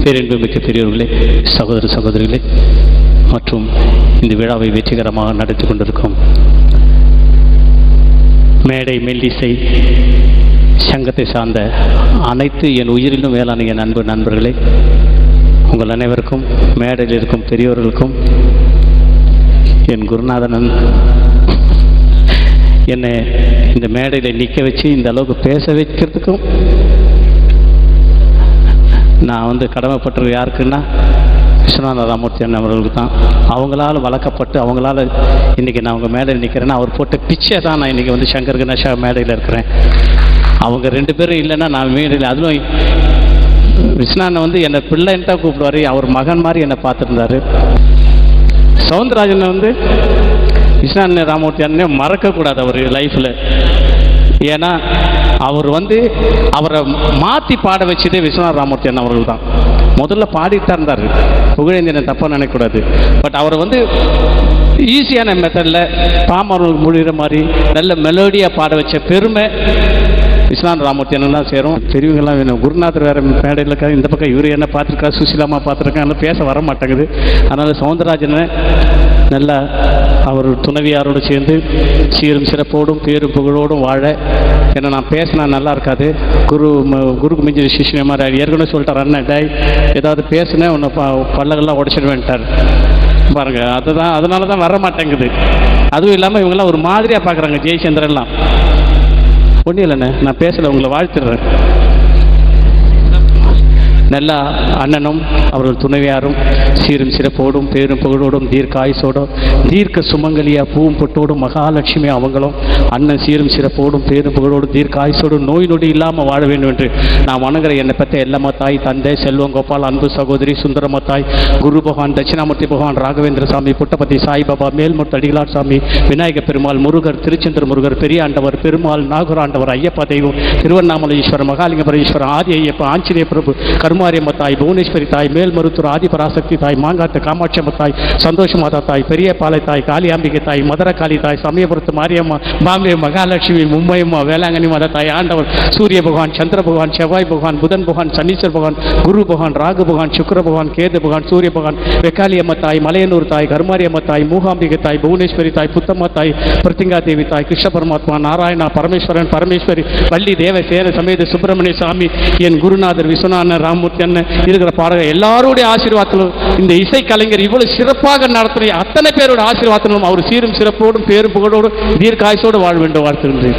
பேரன்புமிக்க பெரியவர்களே சகோதர சகோதரிகளே மற்றும் இந்த விழாவை வெற்றிகரமாக நடத்தி கொண்டிருக்கும் மேடை மெல்லிசை சங்கத்தை சார்ந்த அனைத்து என் உயிரிலும் மேலான என் அன்பு நண்பர்களே உங்கள் அனைவருக்கும் மேடையில் இருக்கும் பெரியோர்களுக்கும் என் குருநாதனன் என்னை இந்த மேடையில் நிற்க வச்சு இந்த அளவுக்கு பேச வைக்கிறதுக்கும் நான் வந்து கடமைப்பட்டது யாருக்குன்னா விஸ்வநாத ராமூர்த்தி அண்ணன் அவர்களுக்கு தான். அவங்களால் வளர்க்கப்பட்டு அவங்களால இன்றைக்கி நான் அவங்க மேடையில் நிற்கிறேன்னா அவர் போட்ட பிச்சை தான் நான் இன்றைக்கி வந்து சங்கர் கணேஷா மேடையில் இருக்கிறேன். அவங்க ரெண்டு பேரும் இல்லைன்னா நான் மேடையில் அதுவும் விஸ்வநாதன் வந்து என்னை பிள்ளைன்ட்டா கூப்பிடுவார் அவர் மகன் மாதிரி என்னை பார்த்துருந்தாரு. சவுந்தரராஜன் வந்து விஸ்வநாதன் ராமூர்த்தி அண்ணன் மறக்கக்கூடாது அவர் லைஃப்பில் ஏன்னா அவர் வந்து அவரை மாற்றி பாட வச்சதே விஸ்வநாத ராமூர்த்தியன் அவர்கள் தான். முதல்ல பாடிட்டு இருந்தார். புகழேந்திரனை தப்பாக நினைக்கக்கூடாது. பட் அவரை வந்து ஈஸியான மெத்தடில் பாமரர்களுக்கு முடிகிற மாதிரி நல்ல மெலோடியாக பாட வச்ச பெருமை விஸ்வநாத ராமூர்த்தி தான் சேரும். பெரியவங்கெல்லாம் வேணும். குருநாதர் வேறு மேடையில் இருக்காரு. இந்த பக்கம் இவர் என்ன பார்த்துருக்கா? சுசிலாமா பார்த்துருக்கா? அதெல்லாம் பேச வர மாட்டேங்குது. அதனால் சவுந்தரராஜனை நல்லா அவர் துணைவியாரோடு சேர்ந்து சீரும் சிறப்போடும் பேரும் புகழோடும் வாழ. ஏன்னா நான் பேசினா நல்லா இருக்காது. குரு ம- குருக்கு மிஞ்சி சிஷ்யம் மாதிரி ஏற்கனவே சொல்லிட்டார் அண்ணன் டேய் ஏதாவது பேசுனேன் உன்னை ப பல்லகெல்லாம் உடச்சிடுவேன்ட்டார். பாருங்க அதுதான் அதனால தான் வர மாட்டேங்குது. அதுவும் இல்லாமல் இவங்கெல்லாம் ஒரு மாதிரியாக பார்க்குறாங்க ஜெயச்சந்திரன்லாம் ஒன்றும் இல்லைண்ணே நான் பேசலை உங்களை வாழ்த்துடுறேன் நல்லா அண்ணனும் அவர்கள் துணைவியாரும் சீரும் சிறப்போடும் பேரும் புகழோடும் தீர்க்க ஆயுசோடும் தீர்க்க சுமங்கலியா பூவும் பொட்டோடும் மகாலட்சுமி அவங்களும் அண்ணன் சீரும் சிறப்போடும் பேரும் புகழோடும் தீர்க்க ஆயுசோடும் நோய் நொடி இல்லாமல் வாழ வேண்டும் என்று நான் வணங்குற என்னை பற்றி எல்லம்மா தாய் தந்தை செல்வம் கோபால் அன்பு சகோதரி சுந்தரமா தாய் குரு பகவான் தட்சிணாமூர்த்தி பகவான் ராகவேந்திர சாமி புட்டபதி சாய்பாபா மேல்முட்டு அடிகளார் சாமி விநாயக பெருமாள் முருகர் திருச்செந்தூர் முருகர் பெரியாண்டவர் பெருமாள் நாகூராண்டவர் ஐயப்பா தெய்வம் திருவண்ணாமலை ஈஸ்வரர் மகாலிங்கபுர ஆதி ஐயப்ப ஆஞ்சநேய பிரபு கருமாரியம்ம தாய் புவனேஸ்வரி தாய் மேல்மருத்துவர் ஆதிபராசக்தி தாய் மாங்காட்டு காமாட்சியம்ம தாய் சந்தோஷ மாதா தாய் பெரியபாலை தாய் காளியாம்பிகை தாய் மதுரகாளி தாய் சமயபுரத்து மாரியம்மா பாம்பே மகாலட்சுமி மும்பையம்மா வேளாங்கண்ணி மாதா தாய் ஆண்டவர் சூரிய பகவான் சந்திர பகவான் செவ்வாய் பகவான் புதன் பகவான் சனீஸ்வர் பகவான் குரு பகவான் ராகு பகவான் சுக்கர பகவான் கேது பகவான் சூரிய பகவான் வெக்காளியம்ம தாய் மலையனூர் தாய் கருமாரியம்ம தாய் மூகாம்பிகை தாய் புவனேஸ்வரி தாய் புத்தம்மா தாய் பிரத்திங்கா தேவி தாய் கிருஷ்ண பரமாத்மா நாராயணா பரமேஸ்வரன் பரமேஸ்வரி வள்ளி தேவசேன சமேத சுப்பிரமணிய சாமி என் குருநாதர் விஸ்வநாதன் ராமூர்த்தி அண்ணன் இருக்கிற பாடகர் எல்லாருடைய ஆசீர்வாதத்திலும் இந்த இசை கலைஞர் இவ்வளவு சிறப்பாக நடத்துகிற அத்தனை பேரோட ஆசீர்வாதத்திலும் அவர் சீரும் சிறப்போடும் பேரும் புகழோடும் தீர்க்காயசோடு வாழ வேண்டும் வாழ்த்துகின்றேன்.